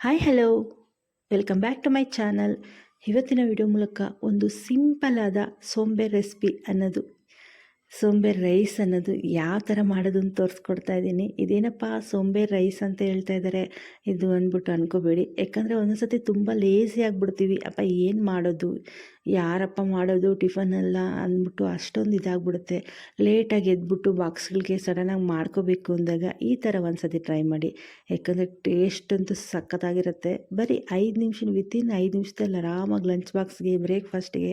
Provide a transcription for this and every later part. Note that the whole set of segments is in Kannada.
Hi hello welcome back to my channel ಇವತ್ತಿನ ವಿಡಿಯೋ ಮೂಲಕ ಒಂದು ಸಿಂಪಲ್ ಆದ ಸೋಂಬೆ ರೆಸಿಪಿ ಅನ್ನೋದು. ಸೋಂಬೇರ್ ರೈಸ್ ಅನ್ನೋದು ಯಾವ ಥರ ಮಾಡೋದು ಅಂತ ತೋರಿಸ್ಕೊಡ್ತಾ ಇದ್ದೀನಿ. ಇದೇನಪ್ಪ ಸೋಂಬೆ ರೈಸ್ ಅಂತ ಹೇಳ್ತಾ ಇದ್ದಾರೆ. ಇದು ಅಂದ್ಬಿಟ್ಟು ಅನ್ಕೋಬೇಡಿ. ಯಾಕಂದರೆ ಒಂದೊಂದು ಸತಿ ತುಂಬ ಲೇಸಿ ಆಗಿಬಿಡ್ತೀವಿ. ಅಪ್ಪ, ಏನು ಮಾಡೋದು? ಯಾರಪ್ಪ ಮಾಡೋದು ಟಿಫನ್ ಎಲ್ಲ ಅಂದ್ಬಿಟ್ಟು ಅಷ್ಟೊಂದು ಇದಾಗ್ಬಿಡುತ್ತೆ. ಲೇಟಾಗಿ ಎದ್ಬಿಟ್ಟು ಬಾಕ್ಸ್ಗಳಿಗೆ ಸಡನ್ನಾಗಿ ಮಾಡ್ಕೋಬೇಕು ಅಂದಾಗ ಈ ಥರ ಒಂದು ಸತಿ ಟ್ರೈ ಮಾಡಿ. ಯಾಕಂದರೆ ಟೇಸ್ಟ್ ಅಂತೂ ಸಖತ್ತಾಗಿರುತ್ತೆ. ಬರೀ ಐದು ನಿಮಿಷ ವಿತಿನ್ ಐದು ನಿಮಿಷದಲ್ಲಿ ಆರಾಮಾಗಿ ಲಂಚ್ ಬಾಕ್ಸ್ಗೆ ಬ್ರೇಕ್ಫಾಸ್ಟ್ಗೆ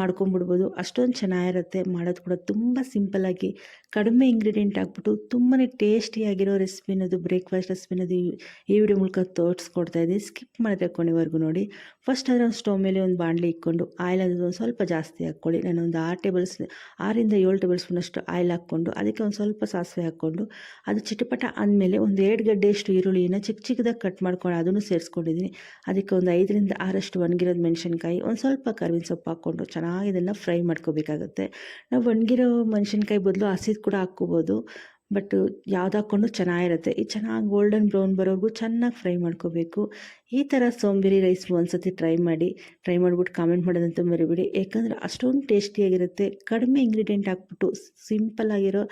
ಮಾಡ್ಕೊಂಬಿಡ್ಬೋದು ಅಷ್ಟೊಂದು ಚೆನ್ನಾಗಿರುತ್ತೆ. ಮಾಡೋದು ಕೂಡ ತುಂಬ ಸಿಂಪಲ್ಲಾಗಿ ಕಡಿಮೆ ಇಂಗ್ರೀಡಿಯೆಂಟ್ ಹಾಕ್ಬಿಟ್ಟು ತುಂಬಾ ಟೇಸ್ಟಿಯಾಗಿರೋ ರೆಸಿಪಿ ಅನ್ನೋದು ಬ್ರೇಕ್ಫಾಸ್ಟ್ ರೆಸಿಪಿ ಅನ್ನೋದು ಈ ವಿಡಿಯೋ ಮೂಲಕ ತೋರಿಸ್ಕೊಡ್ತಾ ಇದ್ದೀನಿ. ಸ್ಕಿಪ್ ಮಾಡಿದ್ರೆ ಕೊನೆವರೆಗೂ ನೋಡಿ. ಫಸ್ಟ್ ಅದರ ಸ್ಟವ್ ಮೇಲೆ ಒಂದು ಬಾಣಲಿ ಇಕ್ಕೊಂಡು ಆಯಿಲ್ ಅನ್ನೋದು ಒಂದು ಸ್ವಲ್ಪ ಜಾಸ್ತಿ ಹಾಕ್ಕೊಳ್ಳಿ. ನಾನು ಒಂದು ಆರು ಟೇಬಲ್ಸ್ ಆರಿಂದ ಏಳು ಟೇಬಲ್ ಸ್ಪೂನಷ್ಟು ಆಯಿಲ್ ಹಾಕ್ಕೊಂಡು ಅದಕ್ಕೆ ಒಂದು ಸ್ವಲ್ಪ ಸಾಸಿವೆ ಹಾಕ್ಕೊಂಡು ಅದು ಚಿಟಪಟ ಅಂದಮೇಲೆ ಒಂದು ಎರಡು ಗಡ್ಡೆಯಷ್ಟು ಈರುಳ್ಳಿನ ಚಿಕ್ಕ ಚಿಕ್ಕದಾಗಿ ಕಟ್ ಮಾಡ್ಕೊಂಡು ಅದನ್ನು ಸೇರಿಸ್ಕೊಂಡಿದ್ದೀನಿ. ಅದಕ್ಕೆ ಒಂದು ಐದರಿಂದ ಆರಷ್ಟು ಒಣಗಿರೋದು ಮೆಣಸಿನ್ಕಾಯಿ, ಒಂದು ಸ್ವಲ್ಪ ಕರ್ವಿನ ಸೊಪ್ಪು ಹಾಕ್ಕೊಂಡು ಚೆನ್ನಾಗಿ ಇದನ್ನು ಫ್ರೈ ಮಾಡ್ಕೋಬೇಕಾಗುತ್ತೆ. ನಾವು ಒಣಗಿರೋ ಮೆಣಸಿನ್ಕಾಯಿ ಬದಲು ಹಸಿದು ಕೂಡ ಹಾಕ್ಕೋಬೋದು. ಬಟ್ ಯಾವ್ದು ಹಾಕ್ಕೊಂಡು ಚೆನ್ನಾಗಿರುತ್ತೆ. ಈ ಚೆನ್ನಾಗಿ ಗೋಲ್ಡನ್ ಬ್ರೌನ್ ಬರೋವರೆಗೂ ಚೆನ್ನಾಗಿ ಫ್ರೈ ಮಾಡ್ಕೋಬೇಕು. ಈ ಥರ ಸೋಂಬೇರಿ ರೈಸ್ ಒಂದ್ಸತಿ ಟ್ರೈ ಮಾಡಿ ಟ್ರೈ ಮಾಡಿಬಿಟ್ಟು ಕಾಮೆಂಟ್ ಮಾಡೋದಂತ ಮರಿಬೇಡಿ. ಯಾಕಂದರೆ ಅಷ್ಟೊಂದು ಟೇಸ್ಟಿಯಾಗಿರುತ್ತೆ ಕಡಿಮೆ ಇಂಗ್ರೀಡಿಯೆಂಟ್ ಹಾಕ್ಬಿಟ್ಟು ಸಿಂಪಲ್ ಆಗಿರೋ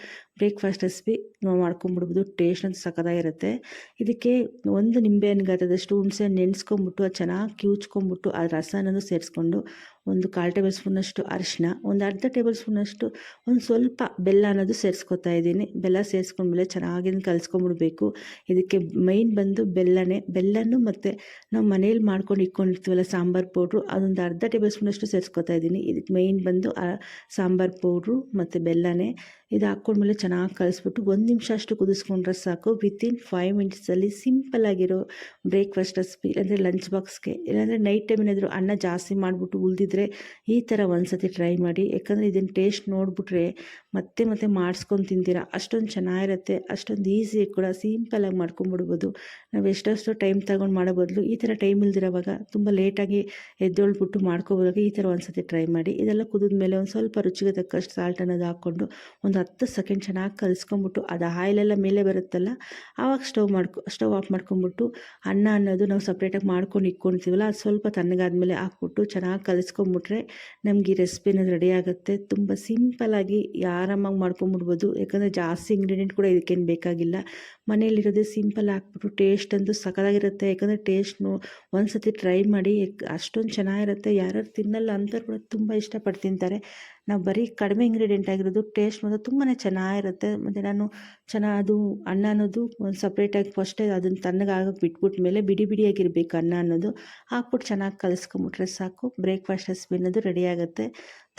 ಬ್ರೇಕ್ಫಾಸ್ಟ್ ರೆಸಿಪಿ ನಾವು ಮಾಡ್ಕೊಂಬಿಡ್ಬೋದು. ಟೇಸ್ಟ್ ಅಂತ ಸಖತ್ತಾಗಿರುತ್ತೆ. ಇದಕ್ಕೆ ಒಂದು ನಿಂಬೆಹಣ್ಣು ಗಾತ್ರದಷ್ಟು ಹುಣಸೆ ನೆನೆಸ್ಕೊಂಬಿಟ್ಟು, ಅದು ಚೆನ್ನಾಗಿ ಕಿವುಚ್ಕೊಂಬಿಟ್ಟು ಆ ರಸನೂ ಸೇರಿಸ್ಕೊಂಡು ಒಂದು ಕಾಲು ಟೇಬಲ್ ಸ್ಪೂನಷ್ಟು ಅರಿಶಿನ ಒಂದು ಅರ್ಧ ಟೇಬಲ್ ಸ್ಪೂನಷ್ಟು ಒಂದು ಸ್ವಲ್ಪ ಬೆಲ್ಲ ಅನ್ನೋದು ಸೇರಿಸ್ಕೊತಾ ಇದ್ದೀನಿ. ಬೆಲ್ಲ ಸೇರಿಸ್ಕೊಂಡ್ಮೇಲೆ ಚೆನ್ನಾಗಿ ಕಲಿಸ್ಕೊಂಬಿಡ್ಬೇಕು. ಇದಕ್ಕೆ ಮೈನ್ ಬಂದು ಬೆಲ್ಲನೇ, ಬೆಲ್ಲನೂ ಮತ್ತು ನಾವು ಮನೇಲಿ ಮಾಡ್ಕೊಂಡು ಇಟ್ಕೊಂಡಿರ್ತೀವಲ್ಲ ಸಾಂಬಾರು ಪೌಡ್ರು, ಅದೊಂದು ಅರ್ಧ ಟೇಬಲ್ ಸ್ಪೂನಷ್ಟು ಸೇರಿಸ್ಕೊತಾ ಇದ್ದೀನಿ. ಇದಕ್ಕೆ ಮೈನ್ ಬಂದು ಸಾಂಬಾರು ಪೌಡ್ರು ಮತ್ತು ಬೆಲ್ಲನೇ ಇದು ಹಾಕ್ಕೊಂಡ್ಮೇಲೆ ಚೆನ್ನಾಗಿ ಕಲಿಸ್ಬಿಟ್ಟು ಒಂದು ನಿಮಿಷ ಅಷ್ಟು ಕುದಿಸ್ಕೊಂಡ್ರೆ ಸಾಕು. ವಿತಿನ್ ಫೈವ್ ಮಿನಿಟ್ಸಲ್ಲಿ ಸಿಂಪಲ್ಲಾಗಿರೋ ಬ್ರೇಕ್ಫಾಸ್ಟ್ ರೆಸಿಪಿ ಇಲ್ಲಾಂದರೆ ಲಂಚ್ ಬಾಕ್ಸ್ಗೆ ಇಲ್ಲಾಂದರೆ ನೈಟ್ ಟೈಮ್ ಏನಾದರೂ ಅನ್ನ ಜಾಸ್ತಿ ಮಾಡಿಬಿಟ್ಟು ಉಳಿದಿದ್ರೆ ಈ ಥರ ಒಂದು ಸತಿ ಟ್ರೈ ಮಾಡಿ. ಯಾಕಂದರೆ ಇದನ್ನು ಟೇಸ್ಟ್ ನೋಡಿಬಿಟ್ರೆ ಮತ್ತೆ ಮತ್ತೆ ಮಾಡಿಸ್ಕೊಂಡು ತಿಂತೀರಾ. ಅಷ್ಟೊಂದು ಚೆನ್ನಾಗಿರುತ್ತೆ, ಅಷ್ಟೊಂದು ಈಸಿ ಕೂಡ ಸಿಂಪಲಾಗಿ ಮಾಡ್ಕೊಂಬಿಡ್ಬೋದು ನಾವು ಎಷ್ಟೆಷ್ಟು ಟೈಮ್ ತಗೊಂಡು ಮಾಡೋ ಈ ಥರ ಟೈಮ್ ಇಲ್ದಿರೋವಾಗ ತುಂಬ ಲೇಟಾಗಿ ಎದ್ದೊಳ್ಬಿಟ್ಟು ಮಾಡ್ಕೋಬೋದಾಗ ಈ ಥರ ಒಂದು ಸತಿ ಟ್ರೈ ಮಾಡಿ, ಇದೆಲ್ಲ ಕುದಿದ ಮೇಲೆ ಒಂದು ಸ್ವಲ್ಪ ರುಚಿಗೆ ತಕ್ಕಷ್ಟು ಸಾಲ್ಟ್ ಅನ್ನೋದು ಹಾಕ್ಕೊಂಡು ಒಂದು ಹತ್ತು ಸೆಕೆಂಡ್ ಚೆನ್ನಾಗಿ ಕಲಿಸ್ಕೊಂಬಿಟ್ಟು ಅದು ಆಯಿಲೆಲ್ಲ ಮೇಲೆ ಬರುತ್ತಲ್ಲ, ಆವಾಗ ಸ್ಟವ್ ಮಾಡ್ಕೊ ಸ್ಟವ್ ಆಫ್ ಮಾಡ್ಕೊಂಬಿಟ್ಟು ಅನ್ನ ಅನ್ನೋದು ನಾವು ಸಪ್ರೇಟಾಗಿ ಮಾಡ್ಕೊಂಡು ಇಟ್ಕೊಳ್ತೀವಲ್ಲ ಅದು ಸ್ವಲ್ಪ ತಣ್ಣಗಾದ್ಮೇಲೆ ಹಾಕ್ಬಿಟ್ಟು ಚೆನ್ನಾಗಿ ಕಲಿಸ್ಕೊಂಬಿಟ್ರೆ ನಮಗೆ ಈ ರೆಸಿಪಿ ಅನ್ನೋದು ರೆಡಿ ಆಗುತ್ತೆ. ತುಂಬ ಸಿಂಪಲಾಗಿ ಆರಾಮಾಗಿ ಮಾಡ್ಕೊಂಬಿಡ್ಬೋದು ಯಾಕಂದರೆ ಜಾಸ್ತಿ ಇಂಗ್ರೀಡಿಯೆಂಟ್ ಕೂಡ ಇದಕ್ಕೇನು ಬೇಕಾಗಿಲ್ಲ. ಮನೇಲಿರೋದೇ ಸಿಂಪಲ್ ಹಾಕ್ಬಿಟ್ಟು ಟೇಸ್ಟ್ ಅಂತೂ ಸಖತ್ತಾಗಿರುತ್ತೆ. ಯಾಕಂದರೆ ಟೇಸ್ಟ್ನು ಒಂದು ಸತಿ ಟ್ರೈ ಮಾಡಿ, ಅಷ್ಟೊಂದು ಚೆನ್ನಾಗಿರುತ್ತೆ. ಯಾರ್ಯಾರು ತಿನ್ನಲ್ಲ ಅಂಥವ್ರು ಕೂಡ ತುಂಬ ಇಷ್ಟಪಟ್ಟು ತಿಂತಾರೆ. ನಾವು ಬರೀ ಕಡಿಮೆ ಇಂಗ್ರೀಡಿಯೆಂಟ್ ಆಗಿರೋದು ಟೇಸ್ಟ್ ಮಾತ್ರ ತುಂಬಾ ಚೆನ್ನಾಗಿರುತ್ತೆ. ಮತ್ತು ನಾನು ಚೆನ್ನಾಗಿ ಅದು ಅನ್ನ ಅನ್ನೋದು ಒಂದು ಸಪ್ರೇಟಾಗಿ ಫಸ್ಟೇ ಅದನ್ನು ತಣ್ಣಗಾಗಕ್ಕೆ ಬಿಟ್ಬಿಟ್ಟ ಮೇಲೆ ಬಿಡಿ ಬಿಡಿಯಾಗಿರಬೇಕು ಅನ್ನ ಅನ್ನೋದು. ಹಾಕ್ಬಿಟ್ಟು ಚೆನ್ನಾಗಿ ಕಲಿಸ್ಕೊಂಬಿಟ್ರೆ ಸಾಕು. ಬ್ರೇಕ್ಫಾಸ್ಟ್ ಹಸ್ಬಿ ಅನ್ನೋದು ರೆಡಿ ಆಗುತ್ತೆ.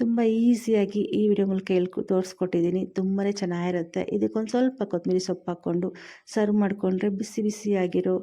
ತುಂಬ ಈಸಿಯಾಗಿ ಈ ವಿಡಿಯೋ ಮೂಲಕ ತೋರಿಸ್ಕೊಟ್ಟಿದ್ದೀನಿ ತುಂಬಾ ಚೆನ್ನಾಗಿರುತ್ತೆ. ಇದಕ್ಕೊಂದು ಸ್ವಲ್ಪ ಕೊತ್ತಂಬರಿ ಸೊಪ್ಪು ಹಾಕ್ಕೊಂಡು ಸರ್ವ್ ಮಾಡಿಕೊಂಡ್ರೆ ಬಿಸಿ ಬಿಸಿಯಾಗಿರೋ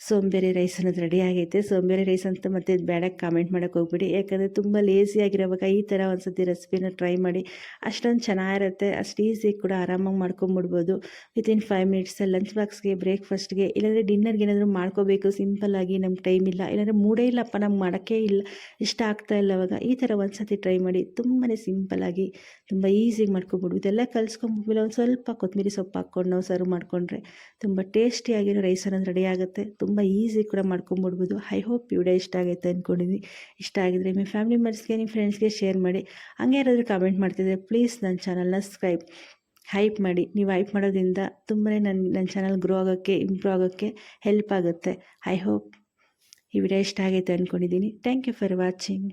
ಸೋಂಬೇರಿ ರೈಸ್ ಅನ್ನೋದು ರೆಡಿ ಆಗೈತೆ. ಸೋಂಬೇರಿ ರೈಸ್ ಅಂತ ಮತ್ತೆ ಬೇಡ ಕಾಮೆಂಟ್ ಮಾಡೋಕೆ ಹೋಗ್ಬಿಡಿ. ಯಾಕಂದರೆ ತುಂಬ ಲೇಸಿಯಾಗಿರೋವಾಗ ಈ ಥರ ಒಂದ್ಸತಿ ರೆಸಿಪಿನ ಟ್ರೈ ಮಾಡಿ ಅಷ್ಟೊಂದು ಚೆನ್ನಾಗಿರುತ್ತೆ. ಅಷ್ಟು ಈಸಿ ಕೂಡ ಆರಾಮಾಗಿ ಮಾಡ್ಕೊಂಬಿಡ್ಬೋದು. ವಿತಿನ್ ಫೈವ್ ಮಿನಿಟ್ಸಲ್ಲಿ ಲಂಚ್ ಬಾಕ್ಸ್ಗೆ ಬ್ರೇಕ್ಫಾಸ್ಟ್ಗೆ ಇಲ್ಲಾಂದರೆ ಡಿನ್ನರ್ಗೆ ಏನಾದರೂ ಮಾಡ್ಕೋಬೇಕು. ಸಿಂಪಲ್ಲಾಗಿ ನಮ್ಗೆ ಟೈಮ್ ಇಲ್ಲ. ಇಲ್ಲಾಂದರೆ ಮೂಡೇ ಇಲ್ಲಪ್ಪ ನಮ್ಗೆ ಮಾಡೋಕ್ಕೇ ಇಲ್ಲ. ಇಷ್ಟ ಆಗ್ತಾ ಇಲ್ಲ ಅವಾಗ ಈ ಥರ ಒಂದ್ಸತಿ ಟ್ರೈ ಮಾಡಿ ತುಂಬಾ ಸಿಂಪಲ್ಲಾಗಿ ತುಂಬ ಈಸಿಯಾಗಿ ಮಾಡ್ಕೊಬಿಡ್ಬೋದು. ಇದೆಲ್ಲ ಕಲಿಸ್ಕೊಂಬಿಟ್ಮೇಲೆ ಒಂದು ಸ್ವಲ್ಪ ಕೊತ್ತಂಬರಿ ಸೊಪ್ಪು ಹಾಕ್ಕೊಂಡು ನಾವು ಸರ್ವ್ ಮಾಡಿಕೊಂಡ್ರೆ ತುಂಬ ಟೇಸ್ಟಿಯಾಗಿರೋ ರೈಸ್ ಅನ್ನೋದು ರೆಡಿ ಆಗುತ್ತೆ. ತುಂಬ ಈಸಿ ಕೂಡ ಮಾಡ್ಕೊಂಬಿಡ್ಬೋದು. ಐ ಹೋಪ್ ವಿಡಿಯೋ ಇಷ್ಟ ಆಗೈತೆ ಅಂದ್ಕೊಂಡಿದ್ದೀನಿ ಇಷ್ಟ ಆಗಿದ್ರೆ ನಿಮ್ಮ ಫ್ಯಾಮಿಲಿ ಮೆಂಬರ್ಸ್ಗೆ ನಿಮ್ಮ ಫ್ರೆಂಡ್ಸ್ಗೆ ಶೇರ್ ಮಾಡಿ. ಹಂಗೆ ಯಾರಾದರೂ ಕಾಮೆಂಟ್ ಮಾಡ್ತಿದ್ರೆ ಪ್ಲೀಸ್ ನನ್ನ ಚಾನಲ್ನ ಸಬ್ಸ್ಕ್ರೈಬ್ ಹೈಪ್ ಮಾಡಿ. ನೀವು ಹೈಪ್ ಮಾಡೋದ್ರಿಂದ ತುಂಬಾ ನನ್ನ ನನ್ನ ಚಾನಲ್ ಗ್ರೋ ಆಗೋಕ್ಕೆ ಇಂಪ್ರೂವ್ ಆಗೋಕ್ಕೆ ಹೆಲ್ಪ್ ಆಗುತ್ತೆ. ಐ ಹೋಪ್ ಈ ವಿಡಿಯೋ ಇಷ್ಟ ಆಗೈತೆ ಅಂದ್ಕೊಂಡಿದ್ದೀನಿ ಥ್ಯಾಂಕ್ ಯು ಫಾರ್ ವಾಚಿಂಗ್